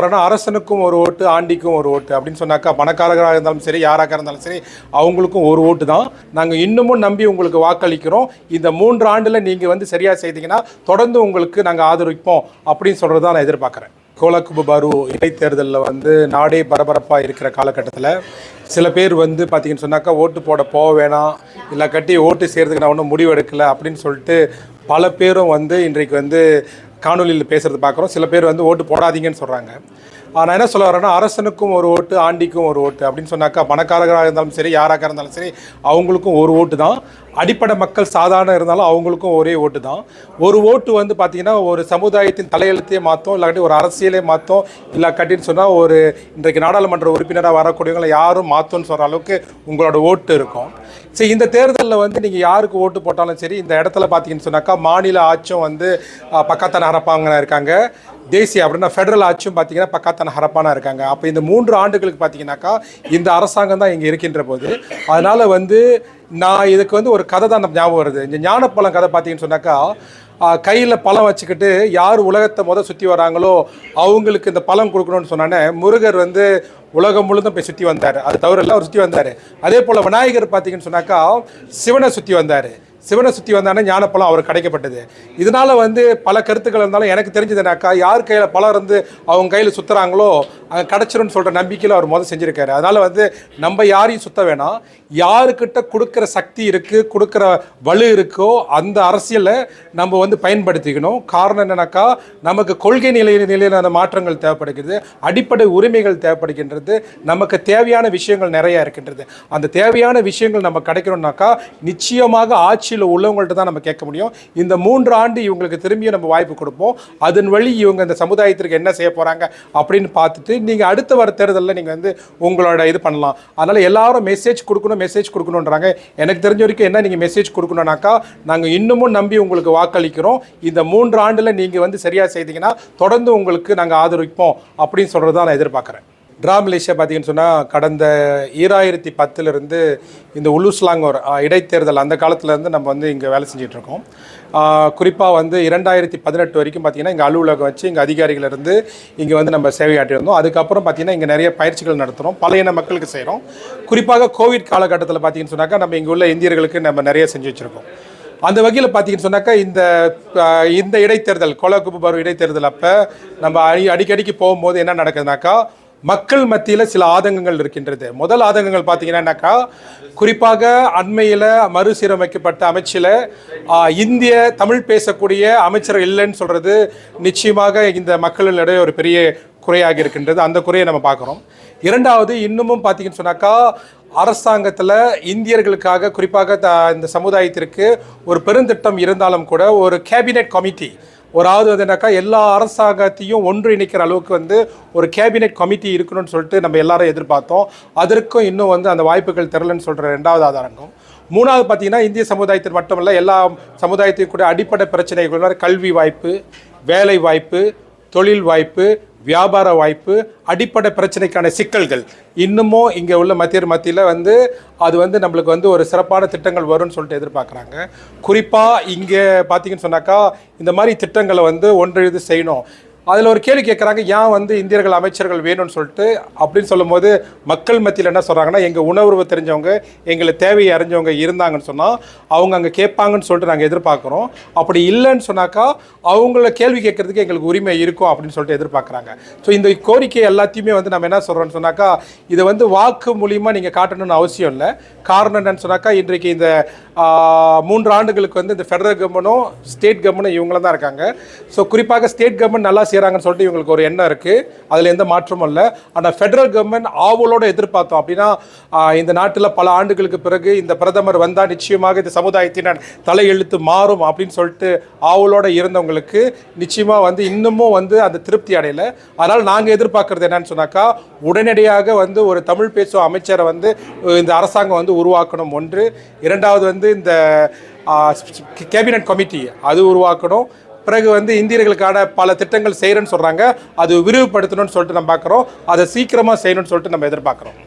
அரசனுக்கும் ஒரு ஓட்டு ஆண்டிக்கும் ஒரு ஓட்டு அப்படின்னு சொன்னாக்கா பணக்காரராக இருந்தாலும் சரி யாராக இருந்தாலும் சரி அவங்களுக்கும் ஒரு ஓட்டு தான் நாங்கள் இன்னமும் நம்பி உங்களுக்கு வாக்களிக்கிறோம். இந்த மூன்று ஆண்டில் நீங்கள் வந்து சரியாக செய்தீங்கன்னா தொடர்ந்து உங்களுக்கு நாங்கள் ஆதரிப்போம் அப்படின்னு சொல்கிறது தான் நான் எதிர்பார்க்குறேன். கோலக்குபு பாரு இடைத்தேர்தலில் வந்து நாடே பரபரப்பாக இருக்கிற காலகட்டத்தில் சில பேர் வந்து பார்த்தீங்கன்னு சொன்னாக்கா ஓட்டு போட போக வேணாம் இல்லை கட்டி ஓட்டு செய்கிறதுக்கு நான் ஒன்றும் முடிவு எடுக்கலை அப்படின்னு சொல்லிட்டு பல பேரும் வந்து இன்றைக்கு வந்து காணொலியில் பேசுகிறது பார்க்குறோம் சில பேர் வந்து ஓட்டு போடாதீங்கன்னு சொல்கிறாங்க நான் என்ன சொல்ல வரேன்னா அரசனுக்கும் ஒரு ஓட்டு ஆண்டிக்கும் ஒரு ஓட்டு அப்படின்னு சொன்னாக்கா பணக்காரராக இருந்தாலும் சரி யாராக இருந்தாலும் சரி அவங்களுக்கும் ஒரு ஓட்டு தான். அடிப்படை மக்கள் சாதாரண இருந்தாலும் அவங்களுக்கும் ஒரே ஓட்டு தான். ஒரு ஓட்டு வந்து பார்த்திங்கன்னா ஒரு சமுதாயத்தின் தலையெழுத்தையே மாற்றும் இல்லாட்டி ஒரு அரசியலே மாற்றும் இல்லை கட்டின்னு சொன்னால் ஒரு இன்றைக்கு நாடாளுமன்ற உறுப்பினராக வரக்கூடியவங்களை யாரும் மாற்றும்னு சொல்கிற அளவுக்கு உங்களோட ஓட்டு இருக்கும். சரி இந்த தேர்தலில் வந்து நீங்கள் யாருக்கு ஓட்டு போட்டாலும் சரி இந்த இடத்துல பார்த்தீங்கன்னு சொன்னாக்கா மாநில ஆட்சியும் வந்து பக்கத்தான ஹரப்பாங்க இருக்காங்க. தேசிய அப்படின்னா ஃபெடரல் ஆட்சியும் பார்த்தீங்கன்னா பக்காத்தன ஹரப்பானா இருக்காங்க. அப்போ இந்த மூன்று ஆண்டுகளுக்கு பார்த்தீங்கன்னாக்கா இந்த அரசாங்கம் தான் இங்கே இருக்கின்ற போது. அதனால் வந்து நான் இதுக்கு வந்து ஒரு கதை தான் ஞாபகம் வருது. இந்த ஞானப்பழம் கதை பார்த்தீங்கன்னு சொன்னாக்கா கையில் பழம் வச்சுக்கிட்டு யார் உலகத்தை முதல் சுற்றி வராங்களோ அவங்களுக்கு இந்த பழம் கொடுக்கணும்னு சொன்னானே முருகர் வந்து உலகம் முழுதும் போய் சுற்றி வந்தார். அது தவிர எல்லாம் அவர் சுற்றி வந்தார். அதே போல் விநாயகர் பார்த்தீங்கன்னு சொன்னாக்கா சிவனை சுற்றி வந்தார். சிவனை சுற்றி வந்தானே ஞானப்பழம் அவர் கிடைக்கப்பட்டது. இதனால் வந்து பல கருத்துக்கள் இருந்தாலும் எனக்கு தெரிஞ்சதுனாக்கா யார் கையில் பழம் இருந்து அவங்க கையில் சுற்றுறாங்களோ அங்கே கிடச்சிரும்னு சொல்கிற நம்பிக்கையில் அவர் முதல் செஞ்சுருக்காரு. அதனால் வந்து நம்ம யாரையும் சுத்த வேணாம். யாருக்கிட்ட கொடுக்குற சக்தி இருக்குது கொடுக்குற வலு இருக்கோ அந்த அரசியலை நம்ம வந்து பயன்படுத்திக்கணும். காரணம் என்னென்னாக்கா நமக்கு கொள்கை நிலை நிலையிலான மாற்றங்கள் தேவைப்படுகிறது. அடிப்படை உரிமைகள் தேவைப்படுகின்றது. நமக்கு தேவையான விஷயங்கள் நிறையா இருக்கின்றது. அந்த தேவையான விஷயங்கள் நம்ம கிடைக்கணும்னாக்கா நிச்சயமாக ஆட்சி கட்சியில் உள்ளவங்கள்ட்ட தான் நம்ம கேட்க முடியும். இந்த மூன்று ஆண்டு இவங்களுக்கு திரும்பியும் நம்ம வாய்ப்பு கொடுப்போம். அதன் வழி இவங்க இந்த சமுதாயத்திற்கு என்ன செய்ய போகிறாங்க அப்படின்னு பார்த்துட்டு நீங்கள் அடுத்த வர தேர்தலில் நீங்கள் வந்து உங்களோட இது பண்ணலாம். அதனால் எல்லாரும் மெசேஜ் கொடுக்கணும் மெசேஜ் கொடுக்கணுன்றாங்க எனக்கு தெரிஞ்ச வரைக்கும் என்ன நீங்கள் மெசேஜ் கொடுக்கணும்னாக்கா நாங்கள் இன்னமும் நம்பி உங்களுக்கு வாக்களிக்கிறோம். இந்த மூன்று ஆண்டில் நீங்கள் வந்து சரியாக செய்தீங்கன்னா தொடர்ந்து உங்களுக்கு நாங்கள் ஆதரிப்போம் அப்படின்னு சொல்கிறது தான் நான் எதிர்பார்க்குறேன். ட்ரா மலேசியா பார்த்தீங்கன்னு சொன்னால் கடந்த ஈராயிரத்தி பத்துலேருந்து இந்த உலுஸ்லாங்கோர் இடைத்தேர்தல் அந்த காலத்துலேருந்து நம்ம வந்து இங்கே வேலை செஞ்சுட்டு இருக்கோம் குறிப்பாக வந்து இரண்டாயிரத்தி பதினெட்டு வரைக்கும் பார்த்திங்கன்னா இங்கே அலுவலகம் வச்சு இங்கே அதிகாரிகள் இருந்து இங்கே வந்து நம்ம சேவையாற்றி அதுக்கப்புறம் பார்த்திங்கன்னா இங்கே நிறைய பயிற்சிகள் நடத்துகிறோம் பல இன மக்களுக்கு செய்கிறோம் குறிப்பாக கோவிட் காலகட்டத்தில் பார்த்தீங்கன்னு சொன்னாக்கா நம்ம இங்கே உள்ள இந்தியர்களுக்கு நம்ம நிறைய செஞ்சு வச்சுருக்கோம். அந்த வகையில் பார்த்தீங்கன்னு சொன்னாக்கா இந்த இந்த இடைத்தேர்தல் கோலகுப்பு பருவ இடைத்தேர்தல் அப்போ நம்ம அடி அடிக்கடிக்கு போகும்போது என்ன நடக்குதுனாக்கா மக்கள் மத்தியில் சில ஆதங்கங்கள் இருக்கின்றது. முதல் ஆதங்கங்கள் பார்த்தீங்கன்னாக்கா குறிப்பாக அண்மையில் மறுசீரமைக்கப்பட்ட அமைச்சில் இந்திய தமிழ் பேசக்கூடிய அமைச்சர் இல்லைன்னு சொல்கிறது நிச்சயமாக இந்த மக்களிடையே ஒரு பெரிய குறையாக இருக்கின்றது. அந்த குறையை நம்ம பார்க்குறோம். இரண்டாவது இன்னமும் பார்த்தீங்கன்னு சொன்னாக்கா அரசாங்கத்தில் இந்தியர்களுக்காக குறிப்பாக த இந்த சமுதாயத்திற்கு ஒரு பெருந்திட்டம் இருந்தாலும் கூட ஒரு கேபினெட் கமிட்டி ஒரு ஆவது வந்துனாக்கா எல்லா அரசாங்கத்தையும் ஒன்றிணைக்கிற அளவுக்கு வந்து ஒரு கேபினெட் கமிட்டி இருக்கணும்னு சொல்லிட்டு நம்ம எல்லாரும் எதிர்பார்த்தோம். அதற்கும் இன்னும் வந்து அந்த வாய்ப்புகள் தெரிலன்னு சொல்கிற ரெண்டாவது ஆதாரங்கம். மூணாவது பார்த்தீங்கன்னா இந்திய சமுதாயத்தில் மட்டுமல்ல எல்லா சமுதாயத்தையும் கூட அடிப்படை பிரச்சனைகள் கல்வி வாய்ப்பு வேலை வாய்ப்பு தொழில் வாய்ப்பு வியாபார வாய்ப்பு அடிப்படை பிரச்சனைக்கான சிக்கல்கள். இன்னமும் இங்கே உள்ள மத்தியர் மத்தியில் வந்து அது வந்து நம்மளுக்கு வந்து ஒரு சிறப்பான திட்டங்கள் வரும்னு சொல்லிட்டு எதிர்பார்க்குறாங்க. குறிப்பாக இங்கே பார்த்தீங்கன்னு சொன்னாக்கா இந்த மாதிரி திட்டங்களை வந்து ஒன்றெழுது செய்யணும். அதில் ஒரு கேள்வி கேட்குறாங்க ஏன் வந்து இந்தியர்கள் அமைச்சர்கள் வேணும்னு சொல்லிட்டு? அப்படின்னு சொல்லும்போது மக்கள் மத்தியில் என்ன சொல்கிறாங்கன்னா எங்கள் உணர்வு தெரிஞ்சவங்க எங்களை தேவையை அறிஞ்சவங்க இருந்தாங்கன்னு சொன்னால் அவங்க அங்கே கேட்பாங்கன்னு சொல்லிட்டு நாங்கள் எதிர்பார்க்குறோம். அப்படி இல்லைன்னு சொன்னாக்கா அவங்கள கேள்வி கேட்குறதுக்கு எங்களுக்கு உரிமை இருக்கும் அப்படின்னு சொல்லிட்டு எதிர்பார்க்குறாங்க. ஸோ இந்த கோரிக்கை எல்லாத்தையுமே வந்து நம்ம என்ன சொல்கிறோம்னு சொன்னாக்கா இதை வந்து வாக்கு மூலியமாக நீங்கள் காட்டணும்னு அவசியம் இல்லை. காரணம் என்னன்னு சொன்னாக்கா இன்றைக்கு இந்த மூன்று ஆண்டுகளுக்கு வந்து இந்த ஃபெடரல் கவர்மெண்ட்டும் ஸ்டேட் கவர்மெண்ட்டும் இவங்கள தான் இருக்காங்க. ஸோ குறிப்பாக ஸ்டேட் கவர்மெண்ட் நல்லா செய்கிறாங்கன்னு சொல்லிட்டு இவங்களுக்கு ஒரு எண்ணம் இருக்குது அதில் எந்த மாற்றமும் இல்லை. ஆனால் ஃபெடரல் கவர்மெண்ட் ஆவலோடு எதிர்பார்த்தோம். அப்படின்னா இந்த நாட்டில் பல ஆண்டுகளுக்கு பிறகு இந்த பிரதமர் வந்தால் நிச்சயமாக இந்த சமுதாயத்தினர் தலையெழுத்து மாறும் அப்படின்னு சொல்லிட்டு ஆவலோடு இருந்தவங்களுக்கு நிச்சயமாக வந்து இன்னமும் வந்து அந்த திருப்தி அடையலை. அதனால் நாங்கள் எதிர்பார்க்குறது என்னன்னு சொன்னாக்கா உடனடியாக வந்து ஒரு தமிழ் பேசும் அமைச்சரை வந்து இந்த அரசாங்கம் வந்து உருவாக்கணும் ஒன்று. இரண்டாவது வந்து இந்த கேபினட் கமிட்டி அது உருவாக்கணும். பிறகு வந்து இந்தியர்களுக்கான பல திட்டங்கள் செய்கிறேன்னு சொல்கிறாங்க அது விரிவுபடுத்தணும்னு சொல்லிட்டு நம்ம பார்க்குறோம் அதை சீக்கிரமாக செய்யணும்னு சொல்லிட்டு நம்ம எதிர்பார்க்குறோம்.